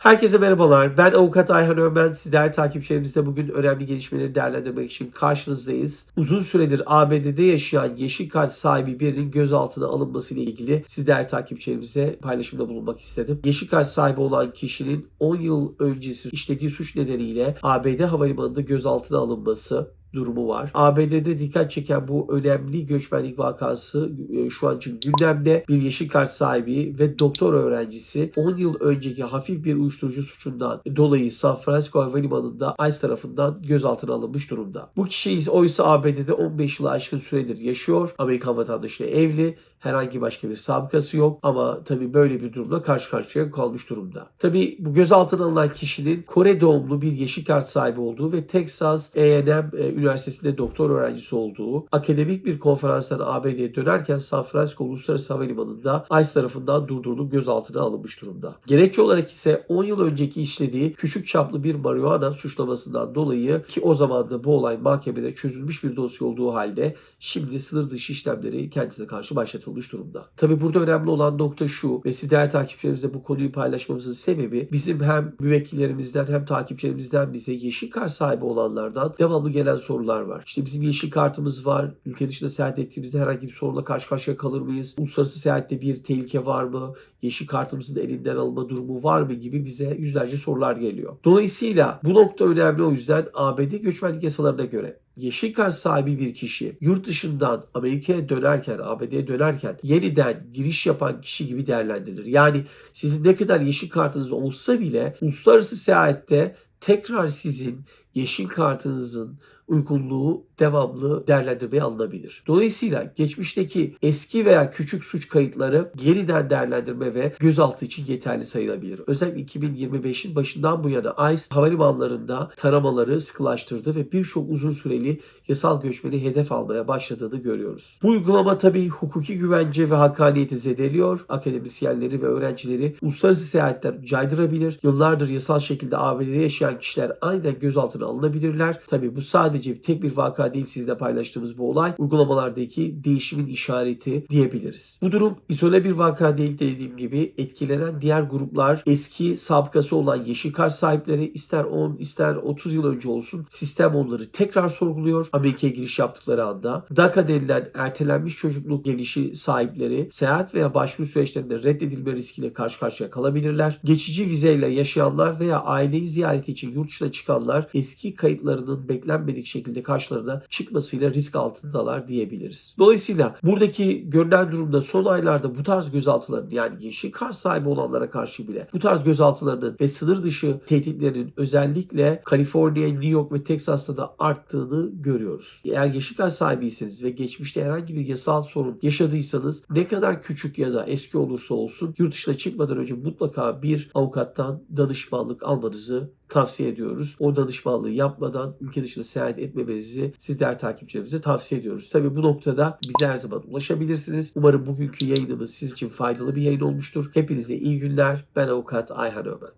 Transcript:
Herkese merhabalar. Ben avukat Ayhan Ömen. Sizler takipçilerimizle bugün önemli gelişmeleri değerlendirmek için karşınızdayız. Uzun süredir ABD'de yaşayan yeşil kart sahibi birinin gözaltına alınması ile ilgili sizler takipçilerimize paylaşımda bulunmak istedim. Yeşil kart sahibi olan kişinin 10 yıl öncesi işlediği suç nedeniyle ABD havalimanında gözaltına alınması durumu var. ABD'de dikkat çeken bu önemli göçmenlik vakası e, şu an için gündemde bir yeşil kart sahibi ve doktor öğrencisi 10 yıl önceki hafif bir uyuşturucu suçundan dolayı San Francisco Havalimanı'nda ICE tarafından gözaltına alınmış durumda. Bu kişi oysa ABD'de 15 yılı aşkın süredir yaşıyor. Amerikan vatandaşıyla evli. Herhangi başka bir sabıkası yok ama tabii böyle bir durumla karşı karşıya kalmış durumda. Tabii bu gözaltına alınan kişinin Kore doğumlu bir yeşil kart sahibi olduğu ve Texas A&M Üniversitesi'nde doktor öğrencisi olduğu, akademik bir konferanstan ABD'ye dönerken San Francisco Uluslararası Havalimanı'nda ICE tarafından durdurulup gözaltına alınmış durumda. Gerekçe olarak ise 10 yıl önceki işlediği küçük çaplı bir marihuana suçlamasından dolayı ki o zaman da bu olay mahkemede çözülmüş bir dosya olduğu halde şimdi sınır dışı işlemleri kendisine karşı başlatılmış durumda. Tabi burada önemli olan nokta şu ve siz değerli takipçilerimizle bu konuyu paylaşmamızın sebebi bizim hem müvekkillerimizden hem takipçilerimizden bize yeşil kart sahibi olanlardan devamlı gelen sorular var. İşte bizim yeşil kartımız var. Ülke dışında seyahat ettiğimizde herhangi bir sorunla karşı karşıya kalır mıyız? Uluslararası seyahatte bir tehlike var mı? Yeşil kartımızın elinden alma durumu var mı gibi bize yüzlerce sorular geliyor. Dolayısıyla bu nokta önemli o yüzden ABD göçmenlik yasalarına göre yeşil kart sahibi bir kişi yurt dışından Amerika'ya dönerken, ABD'ye dönerken yeniden giriş yapan kişi gibi değerlendirilir. Yani sizin ne kadar yeşil kartınız olsa bile uluslararası seyahatte tekrar sizin yeşil kartınızın incluiu devamlı değerlendirmeye alınabilir. Dolayısıyla geçmişteki eski veya küçük suç kayıtları yeniden değerlendirme ve gözaltı için yeterli sayılabilir. Özellikle 2025'in başından bu yana ICE havalimanlarında taramaları sıkılaştırdı ve birçok uzun süreli yasal göçmeni hedef almaya başladığını görüyoruz. Bu uygulama tabii hukuki güvence ve hakkaniyeti zedeliyor. Akademisyenleri ve öğrencileri uluslararası seyahatler caydırabilir. Yıllardır yasal şekilde ABD'de yaşayan kişiler aynen gözaltına alınabilirler. Tabii bu sadece tek bir vaka değil sizle paylaştığımız bu olay. Uygulamalardaki değişimin işareti diyebiliriz. Bu durum izole bir vaka değil dediğim gibi etkilenen diğer gruplar eski sabıkası olan yeşil kart sahipleri ister 10 ister 30 yıl önce olsun sistem onları tekrar sorguluyor. Amerika'ya giriş yaptıkları anda DACA denilen ertelenmiş çocukluk gelişi sahipleri seyahat veya başvuru süreçlerinde reddedilme riskiyle karşı karşıya kalabilirler. Geçici vizeyle yaşayanlar veya aileyi ziyareti için yurt dışına çıkanlar eski kayıtlarının beklenmedik şekilde karşılarına çıkmasıyla risk altındalar diyebiliriz. Dolayısıyla buradaki görünen durumda son aylarda bu tarz gözaltıların yani yeşil kart sahibi olanlara karşı bile bu tarz gözaltılarının ve sınır dışı tehditlerin özellikle Kaliforniya, New York ve Texas'ta da arttığını görüyoruz. Eğer yeşil kart sahibiyseniz ve geçmişte herhangi bir yasal sorun yaşadıysanız ne kadar küçük ya da eski olursa olsun yurt dışına çıkmadan önce mutlaka bir avukattan danışmanlık almanızı tavsiye ediyoruz. O danışmanlığı yapmadan ülke dışına seyahat etmemenizi sizler takipçilerimize tavsiye ediyoruz. Tabii bu noktada bize her zaman ulaşabilirsiniz. Umarım bugünkü yayınımız sizin için faydalı bir yayın olmuştur. Hepinize iyi günler. Ben avukat Ayhan Ömen.